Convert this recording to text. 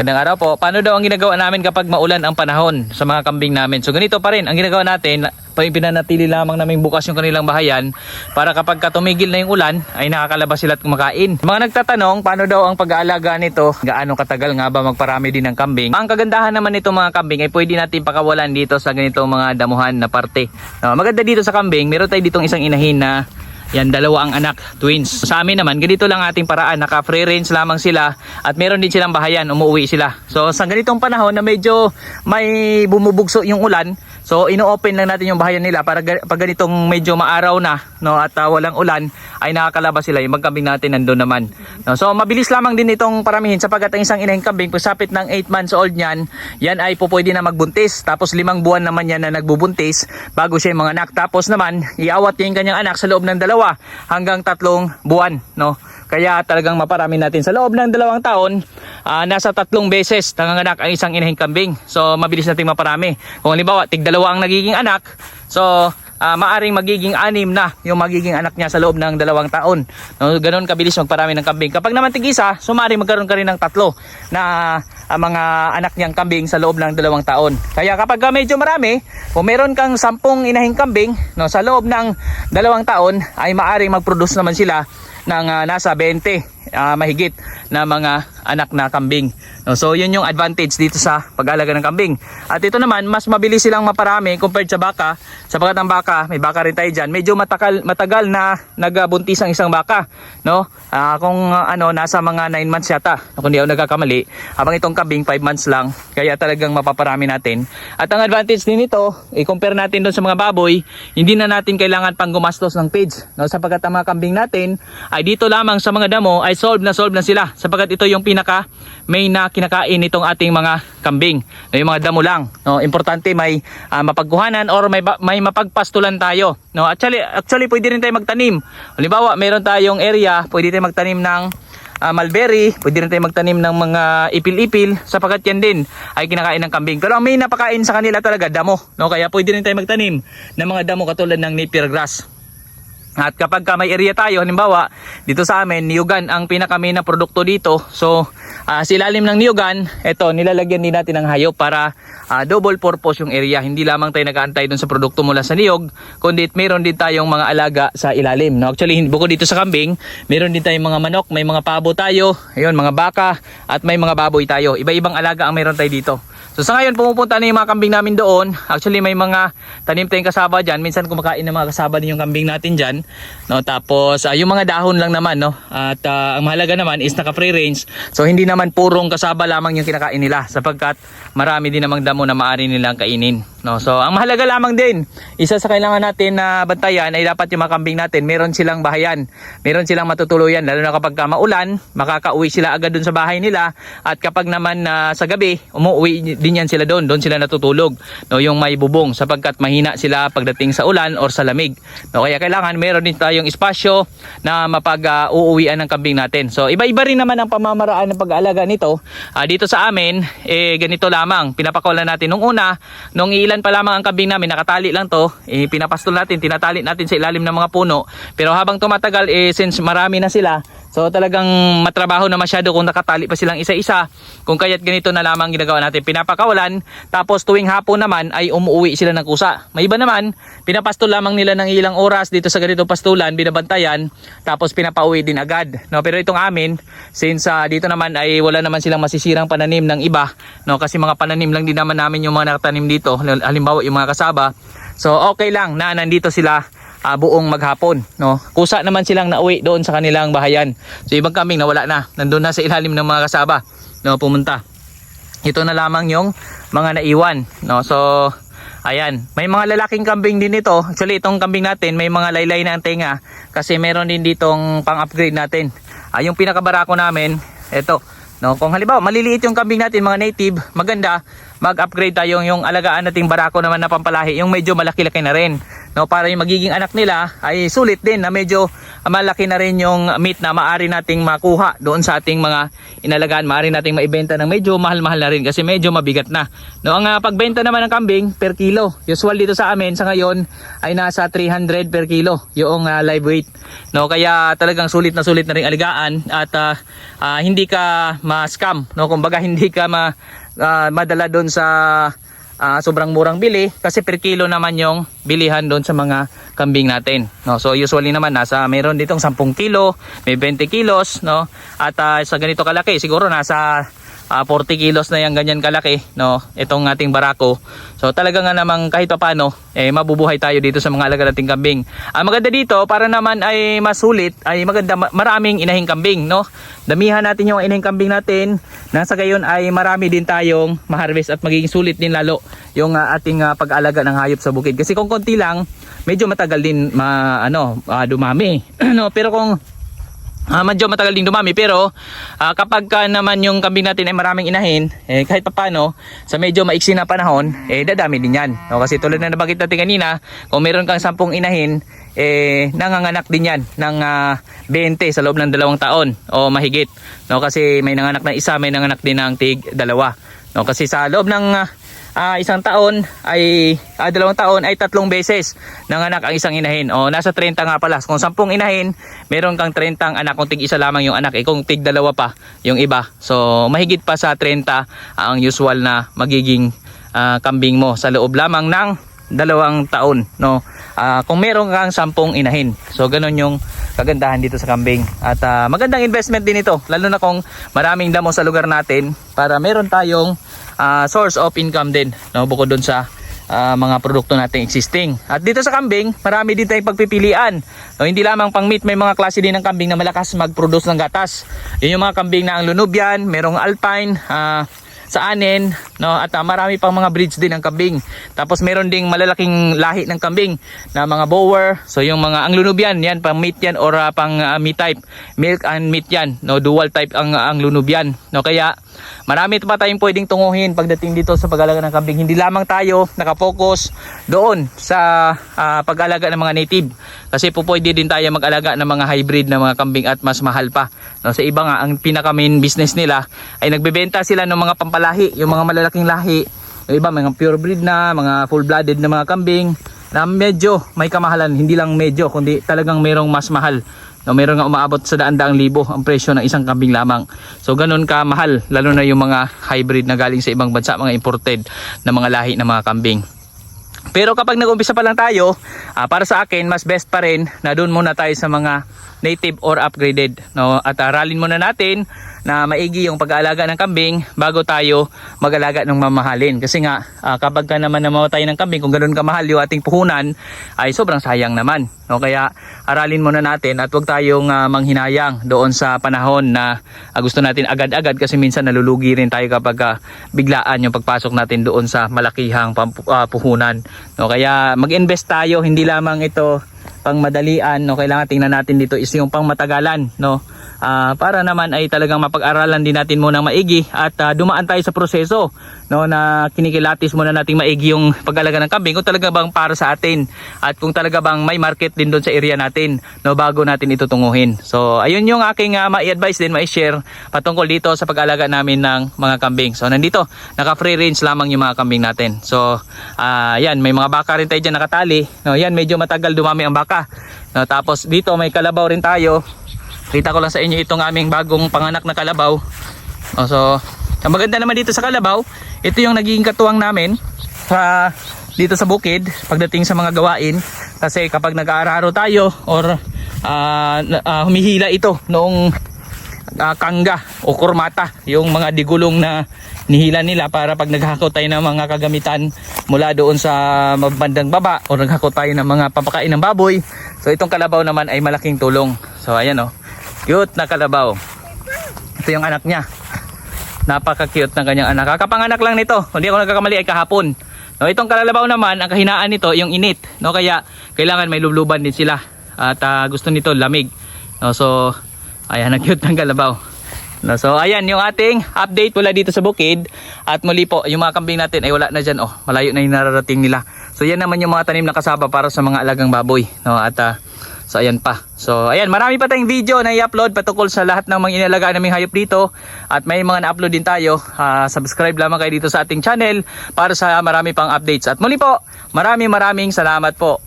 Magandang araw po. Paano daw ang ginagawa namin kapag maulan ang panahon sa mga kambing namin? So ganito pa rin ang ginagawa natin, pinanatili lamang namin bukas yung kanilang bahayan para kapag katumigil na yung ulan ay nakakalabas sila at kumakain. Mga nagtatanong paano daw ang pag-aalaga nito? Gaano katagal nga ba magparami din ng kambing? Ang kagandahan naman nito mga kambing ay pwede natin pakawalan dito sa ganitong mga damuhan na parte. No, maganda dito sa kambing, meron tayo ditong isang inahin na yan, dalawa ang anak, twins. Sa amin naman, ganito lang ating paraan. Naka free range lamang sila at meron din silang bahayan, umuwi sila. So sa ganitong panahon na medyo may bumubugso yung ulan, so ino-open lang natin yung bahayan nila para pag ganitong medyo maaraw na no, at ah, walang ulan, ay nakakalabas sila. Yung magkambing natin nandun naman. No, so mabilis lamang din itong paramihin sapagkat ang isang inahing kambing, pasapit ng 8 months old niyan, yan ay po pwede na magbuntis. Tapos limang buwan naman yan na nagbubuntis bago siya yung mga anak. Tapos naman, iawat niya yung kanyang anak sa loob ng dalawa hanggang tatlong buwan. No? Kaya talagang maparami natin. Sa loob ng dalawang taon, ah, nasa tatlong beses nanganganak ang isang inahing kambing. So mabilis nating maparami. Kung halimbawa, tig dalawa ang nagiging anak, so ah, maaring magiging anim na yung magiging anak niya sa loob ng dalawang taon. No, ganun kabilis magparami ng kambing. Kapag naman tig-isa, sumari magkaroon ka rin ng tatlo na ah, mga anak niyang kambing sa loob ng dalawang taon. Kaya kapag medyo marami, kung meron kang sampung inahing kambing, no, sa loob ng dalawang taon ay maaring mag-produce naman sila ng ah, nasa 20 ah, mahigit na mga anak na kambing. No, so yun yung advantage dito sa pag-alaga ng kambing. At ito naman, mas mabilis silang maparami compared sa baka. Sapagkat ang baka, may baka rin tayo dyan, medyo matagal, matagal na nagbuntis ang isang baka. No? Ah, kung ah, ano, nasa mga 9 months yata, kung di ako nagkakamali. Habang itong kambing, 5 months lang. Kaya talagang mapaparami natin. At ang advantage din nito, i-compare natin doon sa mga baboy, hindi na natin kailangan pang gumastos ng feeds. No? Sapagkat ang mga kambing natin, ay dito lamang sa mga damo, ay solve na solve na sila. Sapagkat ito yung pinaka main na kinakain nitong ating mga kambing. No, yung mga damo lang. No, importante may ah, mapagkuhanan or may may mapagpastulan tayo. No, actually actually pwede rin tayo magtanim. Halimbawa, meron tayong area, pwede tayo magtanim ng ah, mulberry, pwede rin tayo magtanim ng mga ipil-ipil sapagkat yan din ay kinakain ng kambing. Pero ang main napakain sa kanila talaga damo, no? Kaya pwede rin tayo magtanim ng mga damo katulad ng napier grass. At kapag ka may area tayo, halimbawa, dito sa amin, niyugan ang pinakami na produkto dito. So, ah, sa ng niyugan, ito, nilalagyan din natin ng hayop para ah, double purpose yung area. Hindi lamang tayo nag-aantay dun sa produkto mula sa niyog, kundi meron din tayong mga alaga sa ilalim. No? Actually, bukod dito sa kambing, meron din tayong mga manok, may mga pabo tayo, ayun, mga baka, at may mga baboy tayo. Iba-ibang alaga ang meron tayo dito. So sa ngayon pumupunta na yung mga kambing namin doon. Actually may mga tanim tayong kasaba dyan. Minsan kumakain ng mga kasaba din yung kambing natin dyan. No, tapos ah, yung mga dahon lang naman. No? At ah, ang mahalaga naman is naka free range. So hindi naman purong kasaba lamang yung kinakain nila. Sapagkat marami din namang damo na maaari nilang kainin. No? So ang mahalaga lamang din, isa sa kailangan natin na bantayan ay dapat yung mga kambing natin meron silang bahayan. Meron silang matutuluyan. Lalo na kapag ka maulan, makakauwi sila agad dun sa bahay nila. At kapag naman na sa gabi, umuwi din yan sila doon. Doon sila natutulog. No, yung may bubong sapagkat mahina sila pagdating sa ulan or sa lamig. No, kaya kailangan meron din tayong espasyo na mapag-uuwian ng kambing natin. So iba-iba rin naman ang pamamaraan ng pag-aalaga nito. Ah, dito sa amin, eh, ganito lamang. Pinapakawalan natin nung una, nung ilan pa lamang ang kambing namin, nakatali lang to, eh, pinapastol natin, tinatali natin sa ilalim ng mga puno. Pero habang tumatagal, eh, since marami na sila, So talagang matrabaho na masyado kung nakatali pa silang isa-isa. Kung kaya't ganito na lamang ginagawa natin. Pinapakawalan, tapos tuwing hapon naman ay umuwi sila ng kusa. May iba naman, pinapastol lamang nila ng ilang oras dito sa ganitong pastulan, binabantayan, tapos pinapauwi din agad. No, pero itong amin, since ah, dito naman ay wala naman silang masisirang pananim ng iba, no, kasi mga pananim lang din naman namin yung mga nakatanim dito, halimbawa yung mga kasaba. So okay lang na nandito sila ah, buong maghapon no? Kusa naman silang nauwi doon sa kanilang bahayan. So ibang kambing nawala na. Nandun na sa ilalim ng mga kasaba no? Pumunta. Ito na lamang yung mga naiwan no? So ayan. May mga lalaking kambing din ito. Actually itong kambing natin may mga laylay na ang tenga kasi meron din ditong pang upgrade natin. Ah, yung pinakabarako namin ito No, kung halimbawa maliliit yung kambing natin mga native, maganda mag-upgrade tayo yung alagaan nating barako naman na pampalahi, yung medyo malaki-laki na rin. No, para yung magiging anak nila ay sulit din na medyo malaki na rin yung meat na maari nating makuha doon sa ating mga inalagaan. Maari nating maibenta ng medyo mahal-mahal na rin kasi medyo mabigat na. No, ang ah, pagbenta naman ng kambing per kilo. Usual dito sa amin sa ngayon ay nasa 300 per kilo yung ah, live weight. No, kaya talagang sulit na sulit na rin aligaan at ah, ah, hindi ka ma-scam. No, kumbaga hindi ka ma, ah, madala doon sa ah, sobrang murang bili kasi per kilo naman yung bilihan doon sa mga kambing natin. No? So usually naman nasa mayroon ditong 10 kilo, may 20 kilos, no? At ah, sa ganito kalaki siguro nasa ah, 40 kilos na yung ganyan kalaki, no? Itong ating barako. So talaga nga namang kahit paano eh mabubuhay tayo dito sa mga alaga nating kambing. Ang maganda dito para naman ay masulit ay maganda ma- maraming inahing kambing, no? Damihan natin yung inahing kambing natin. Nasa gayon ay marami din tayong ma-harvest at magiging sulit din lalo yung ah, ating ah, pag-alaga ng hayop sa bukid. Kasi kung konti lang, medyo matagal din ma ano, ah, dumami. no, pero kung Ah, medyo matagal din dumami pero ah, kapag ka naman yung kambing natin ay maraming inahin, eh, kahit papano sa medyo maiksi na panahon, eh dadami din yan. No, kasi tulad na nabanggit natin kanina, kung meron kang 10 inahin, eh nanganganak din yan ng ah, 20 sa loob ng dalawang taon o mahigit. No, kasi may nanganak na isa, may nanganak din ng tig dalawa. No, kasi sa loob ng ah, ah, isang taon ay ah, dalawang taon ay tatlong beses nanganak ang isang inahin. O nasa 30 nga pala. Kung 10 inahin, meron kang 30 ang anak kung tig isa lamang yung anak. Eh kung tig dalawa pa yung iba. So mahigit pa sa 30 ang usual na magiging ah, kambing mo sa loob lamang ng dalawang taon, no. Ah, kung meron kang 10 inahin. So ganun yung kagandahan dito sa kambing. At ah, magandang investment din ito, lalo na kung maraming damo sa lugar natin para meron tayong ah, source of income din, no, bukod doon sa ah, mga produkto nating existing. At dito sa kambing, marami din tayong pagpipilian. No, hindi lamang pang meat, may mga klase din ng kambing na malakas mag-produce ng gatas. Yun yung mga kambing na ang Lunubian, merong Alpine, ah, sa anin, no, at ah, marami pang mga breeds din ng kambing. Tapos meron ding malalaking lahi ng kambing na mga bower. So yung mga ang Lunubian, yan pang meat yan or ah, pang ah, meat type. Milk and meat yan, no, dual type ang ang Lunubian. No, kaya marami pa tayong pwedeng tunguhin pagdating dito sa pag-alaga ng kambing. Hindi lamang tayo nakapokus doon sa ah, pag-alaga ng mga native. Kasi po pwede din tayo mag-alaga ng mga hybrid na mga kambing at mas mahal pa. No, sa iba nga, ang pinaka main business nila ay nagbebenta sila ng mga pampalahi, yung mga malalaking lahi. Yung iba, mga pure breed na, mga full-blooded na mga kambing na medyo may kamahalan, hindi lang medyo, kundi talagang merong mas mahal. No, meron nga umaabot sa daan-daang libo ang presyo ng isang kambing lamang. So ganun ka mahal, lalo na yung mga hybrid na galing sa ibang bansa, mga imported na mga lahi ng mga kambing. Pero kapag nag-umpisa pa lang tayo, ah, para sa akin mas best pa rin na doon muna tayo sa mga native or upgraded no at aralin muna natin na maigi yung pag-aalaga ng kambing bago tayo mag-alaga ng mamahalin. Kasi nga ah, kapag ka naman namamatay ng kambing kung ganoon kamahal yung ating puhunan ay sobrang sayang naman. No kaya aralin muna natin at wag tayong ah, manghinayang doon sa panahon na ah, gusto natin agad-agad kasi minsan nalulugi rin tayo kapag ah, biglaan yung pagpasok natin doon sa malakihang ah, puhunan. No kaya mag-invest tayo. Hindi lamang ito pang madalian no? Kailangan tingnan natin dito is yung pang matagalan no? Ah, para naman ay talagang mapag-aralan din natin muna maigi at ah, dumaan tayo sa proseso no? Na kinikilatis muna nating maigi yung pag-alaga ng kambing kung talaga bang para sa atin at kung talaga bang may market din doon sa area natin no? Bago natin ito tunguhin. So ayun yung aking uh, mai-advise din mai-share patungkol dito sa pag-alaga namin ng mga kambing. So nandito naka free range lamang yung mga kambing natin. So ah, yan may mga baka rin tayo dyan nakatali no? Yan medyo matagal dumami ang baka no, tapos dito may kalabaw rin tayo. Kita ko lang sa inyo itong aming bagong panganak na kalabaw. O, so, ang maganda naman dito sa kalabaw, ito yung nagiging katuwang namin sa dito sa bukid pagdating sa mga gawain. Kasi kapag nag-aararo tayo or ah, na- ah, humihila ito noong ah, kangga o kurmata yung mga digulong na nihila nila para pag naghakot tayo ng mga kagamitan mula doon sa bandang baba o naghakot tayo ng mga papakain ng baboy. So itong kalabaw naman ay malaking tulong. So ayan o cute na kalabaw. Ito yung anak niya. Napaka cute ng kanyang anak. Kakapanganak lang nito. Kung di ako nagkakamali ay kahapon. No, itong kalabaw naman ang kahinaan nito yung init. No kaya kailangan may lubluban din sila. At ah, gusto nito lamig. No, so Ayan, ang cute ng kalabaw. No, so ayan yung ating update mula dito sa bukid at muli po yung mga kambing natin ay wala na diyan oh malayo na yung nararating nila. So yan naman yung mga tanim na kasaba para sa mga alagang baboy no at uh, so ayan pa. So ayan marami pa tayong video na i-upload patungkol sa lahat ng mga inalagaan naming hayop dito at may mga na-upload din tayo. Uh, subscribe lamang kayo dito sa ating channel para sa marami pang updates at muli po maraming maraming salamat po.